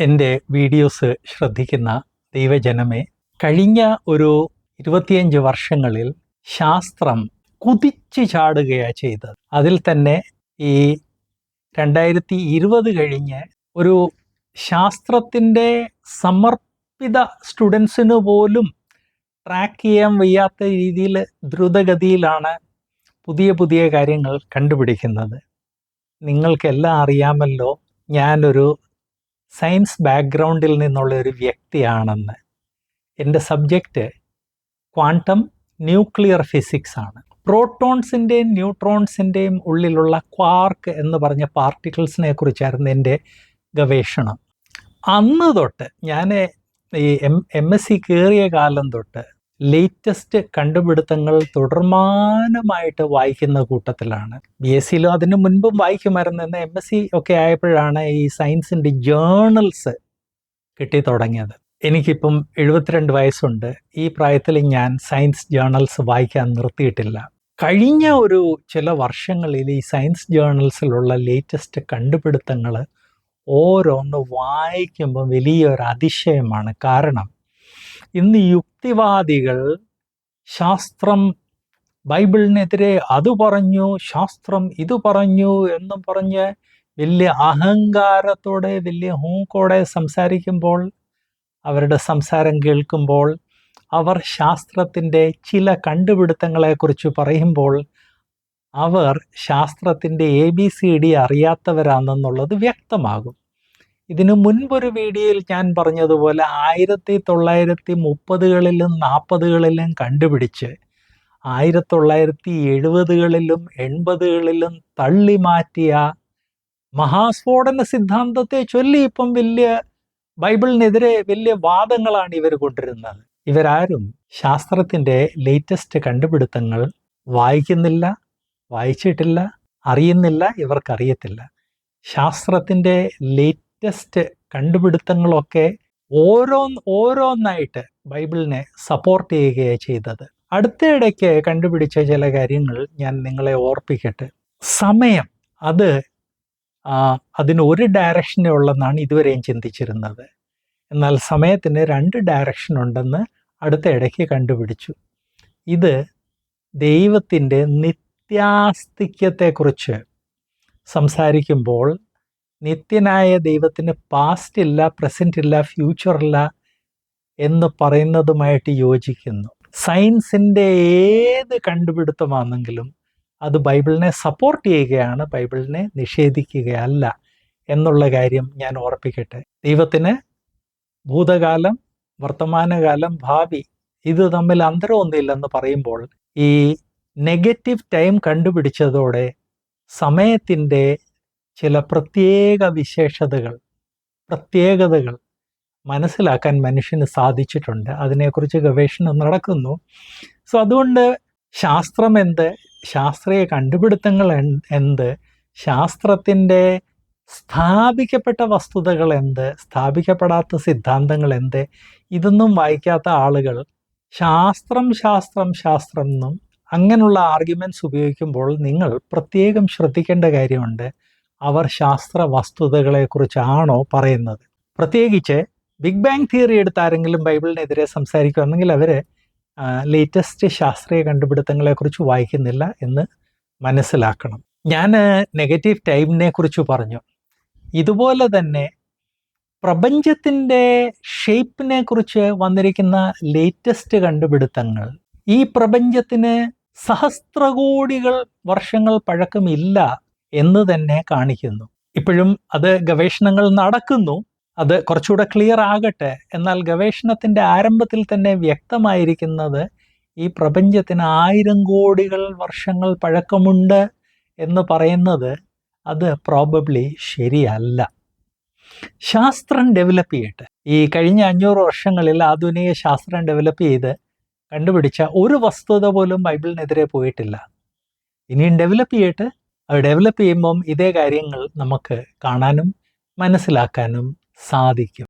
എന്റെ വീഡിയോസ് ശ്രദ്ധിക്കുന്ന ദൈവജനമേ കഴിഞ്ഞ ഒരു ഇരുപത്തിയഞ്ച് വർഷങ്ങളിൽ ശാസ്ത്രം കുതിച്ചു ചാടുകയാണ് ചെയ്തത്. അതിൽ തന്നെ ഈ രണ്ടായിരത്തി ഇരുപത് കഴിഞ്ഞ് ഒരു ശാസ്ത്രത്തിന്റെ സമർപ്പിത സ്റ്റുഡൻസിന് പോലും ട്രാക്ക് ചെയ്യാൻ വയ്യാത്ത രീതിയിൽ ദ്രുതഗതിയിലാണ് പുതിയ പുതിയ കാര്യങ്ങൾ കണ്ടുപിടിക്കുന്നത്. നിങ്ങൾക്കെല്ലാം അറിയാമല്ലോ ഞാനൊരു സയൻസ് ബാക്ക്ഗ്രൗണ്ടിൽ നിന്നുള്ള ഒരു വ്യക്തിയാണെന്ന്. എന്റെ സബ്ജക്റ്റ് ക്വാണ്ടം ന്യൂക്ലിയർ ഫിസിക്സ് ആണ്. പ്രോട്ടോൺസിന്റെയും ന്യൂട്രോൺസിന്റെയും ഉള്ളിലുള്ള ക്വാർക്ക് എന്ന് പറഞ്ഞ പാർട്ടിക്കിൾസിനെ കുറിച്ചായിരുന്നു എന്റെ ഗവേഷണം. അന്ന് തൊട്ട് ഞാൻ ഈ എം എം എസ് സി കയറിയ കാലം തൊട്ട് ലേറ്റസ്റ്റ് കണ്ടുപിടുത്തങ്ങൾ തുടർമാനമായിട്ട് വായിക്കുന്ന കൂട്ടത്തിലാണ്. ബി എസ് സിയിലും അതിന് മുൻപും വായിക്കുമായിരുന്നു എന്ന് എം എസ് സി ഒക്കെ ആയപ്പോഴാണ് ഈ സയൻസിന്റെ ജേണൽസ് കിട്ടി തുടങ്ങിയത്. എനിക്കിപ്പം എഴുപത്തിരണ്ട് വയസ്സുണ്ട്. ഈ പ്രായത്തിൽ ഞാൻ സയൻസ് ജേണൽസ് വായിക്കാൻ നിർത്തിയിട്ടില്ല. കഴിഞ്ഞ ഒരു ചില വർഷങ്ങളിൽ ഈ സയൻസ് ജേണൽസിലുള്ള ലേറ്റസ്റ്റ് കണ്ടുപിടുത്തങ്ങൾ ഓരോന്ന് വായിക്കുമ്പോൾ വലിയൊരു അതിശയമാണ്. കാരണം ഇന്ന് യുക്തിവാദികൾ ശാസ്ത്രം ബൈബിളിനെതിരെ അത് പറഞ്ഞു ശാസ്ത്രം ഇത് പറഞ്ഞു എന്നും പറഞ്ഞ് വലിയ അഹങ്കാരത്തോടെ വലിയ ഹൂക്കോടെ സംസാരിക്കുമ്പോൾ അവരുടെ സംസാരം കേൾക്കുമ്പോൾ അവർ ശാസ്ത്രത്തിന്റെ ചില കണ്ടുപിടുത്തങ്ങളെക്കുറിച്ച് പറയുമ്പോൾ അവർ ശാസ്ത്രത്തിന്റെ എ ബി സി ഡി അറിയാത്തവരാണെന്നുള്ളത് വ്യക്തമാകും. ഇതിനു മുൻപൊരു വീഡിയോയിൽ ഞാൻ പറഞ്ഞതുപോലെ ആയിരത്തി തൊള്ളായിരത്തി മുപ്പതുകളിലും നാൽപ്പതുകളിലും കണ്ടുപിടിച്ച് ആയിരത്തി തൊള്ളായിരത്തി എഴുപതുകളിലും എൺപതുകളിലും തള്ളി മാറ്റിയ മഹാസ്ഫോടന സിദ്ധാന്തത്തെ ചൊല്ലി ഇപ്പം വലിയ ബൈബിളിനെതിരെ വലിയ വാദങ്ങളാണ് ഇവർ കൊണ്ടിരുന്നത്. ഇവരാരും ശാസ്ത്രത്തിന്റെ ലേറ്റസ്റ്റ് കണ്ടുപിടുത്തങ്ങൾ വായിക്കുന്നില്ല വായിച്ചിട്ടില്ല അറിയുന്നില്ല ഇവർക്കറിയത്തില്ല. ശാസ്ത്രത്തിന്റെ ലേറ്റസ്റ്റ് കണ്ടുപിടുത്തങ്ങളൊക്കെ ഓരോ ഓരോന്നായിട്ട് ബൈബിളിനെ സപ്പോർട്ട് ചെയ്യുകയാണ് ചെയ്തത്. അടുത്തിടയ്ക്ക് കണ്ടുപിടിച്ച ചില കാര്യങ്ങൾ ഞാൻ നിങ്ങളെ ഓർപ്പിക്കട്ടെ. സമയം അത് അതിന് ഒരു ഡയറക്ഷനേ ഉള്ളെന്നാണ് ഇതുവരെയും ചിന്തിച്ചിരുന്നത്. എന്നാൽ സമയത്തിന് രണ്ട് ഡയറക്ഷൻ ഉണ്ടെന്ന് അടുത്ത ഇടയ്ക്ക് കണ്ടുപിടിച്ചു. ഇത് ദൈവത്തിന്റെ നിത്യാസ്തിക്യത്തെക്കുറിച്ച് സംസാരിക്കുമ്പോൾ നിത്യനായ ദൈവത്തിന് പാസ്റ്റ് ഇല്ല പ്രസന്റ് ഇല്ല ഫ്യൂച്ചർ ഇല്ല എന്ന് പറയുന്നതുമായിട്ട് യോജിക്കുന്നു. സയൻസിന്റെ ഏത് കണ്ടുപിടുത്തമാണെങ്കിലും അത് ബൈബിളിനെ സപ്പോർട്ട് ചെയ്യുകയാണ് ബൈബിളിനെ നിഷേധിക്കുകയല്ല എന്നുള്ള കാര്യം ഞാൻ ഓർപ്പിക്കട്ടെ. ദൈവത്തിന് ഭൂതകാലം വർത്തമാനകാലം ഭാവി ഇത് തമ്മിൽ അന്തരമൊന്നുമില്ലെന്ന് പറയുമ്പോൾ ഈ നെഗറ്റീവ് ടൈം കണ്ടുപിടിച്ചതോടെ സമയത്തിന്റെ ചില പ്രത്യേക വിശേഷതകൾ പ്രത്യേകതകൾ മനസ്സിലാക്കാൻ മനുഷ്യന് സാധിച്ചിട്ടുണ്ട്. അതിനെക്കുറിച്ച് ഗവേഷണം നടക്കുന്നു. സോ അതുകൊണ്ട് ശാസ്ത്രം എന്ത്? ശാസ്ത്രീയ കണ്ടുപിടുത്തങ്ങൾ എന്ത്? ശാസ്ത്രത്തിന്റെ സ്ഥാപിക്കപ്പെട്ട വസ്തുതകൾ എന്ത്? സ്ഥാപിക്കപ്പെടാത്ത സിദ്ധാന്തങ്ങൾ എന്ത്? ഇതൊന്നും വായിക്കാത്ത ആളുകൾ ശാസ്ത്രം ശാസ്ത്രം ശാസ്ത്രം എന്നും അങ്ങനെയുള്ള ആർഗ്യുമെന്റ്സ് ഉപയോഗിക്കുമ്പോൾ നിങ്ങൾ പ്രത്യേകം ശ്രദ്ധിക്കേണ്ട കാര്യമുണ്ട്. അവർ ശാസ്ത്ര വസ്തുതകളെക്കുറിച്ചാണോ പറയുന്നത്. പ്രത്യേകിച്ച് ബിഗ് ബാങ് തിയറി എടുത്ത് ആരെങ്കിലും ബൈബിളിനെതിരെ സംസാരിക്കുകയാണെങ്കിൽ അവർ ലേറ്റസ്റ്റ് ശാസ്ത്രീയ കണ്ടുപിടുത്തങ്ങളെക്കുറിച്ച് വായിക്കുന്നില്ല എന്ന് മനസ്സിലാക്കണം. ഞാൻ നെഗറ്റീവ് ടൈമിനെ കുറിച്ച് പറഞ്ഞു. ഇതുപോലെ തന്നെ പ്രപഞ്ചത്തിന്റെ ഷേപ്പിനെ കുറിച്ച് വന്നിരിക്കുന്ന ലേറ്റസ്റ്റ് കണ്ടുപിടുത്തങ്ങൾ. ഈ പ്രപഞ്ചത്തിന് സഹസ്രകോടികൾ വർഷങ്ങൾ പഴക്കമില്ല. എന്ന് തന്നെ കാണിക്കുന്നു. ഇപ്പോഴും അത് ഗവേഷണങ്ങൾ നടക്കുന്നു. അത് കുറച്ചുകൂടെ ക്ലിയർ ആകട്ടെ. എന്നാൽ ഗവേഷണത്തിന്റെ ആരംഭത്തിൽ തന്നെ വ്യക്തമായിരിക്കുന്നത് ഈ പ്രപഞ്ചത്തിന് ആയിരം കോടികൾ വർഷങ്ങൾ പഴക്കമുണ്ട് എന്ന് പറയുന്നത് അത് പ്രോബബ്ലി ശരിയല്ല. ശാസ്ത്രം ഡെവലപ്പ് ചെയ്യട്ടെ. ഈ കഴിഞ്ഞ അഞ്ഞൂറ് വർഷങ്ങളിൽ ആധുനിക ശാസ്ത്രം ഡെവലപ്പ് ചെയ്ത് കണ്ടുപിടിച്ച ഒരു വസ്തുത പോലും ബൈബിളിനെതിരെ പോയിട്ടില്ല. ഇനിയും ഡെവലപ്പ് ചെയ്യട്ടെ? ഡെവലപ്പ് ചെയ്യുമ്പം ഇതേ കാര്യങ്ങൾ നമുക്ക് കാണാനും മനസ്സിലാക്കാനും സാധിക്കും.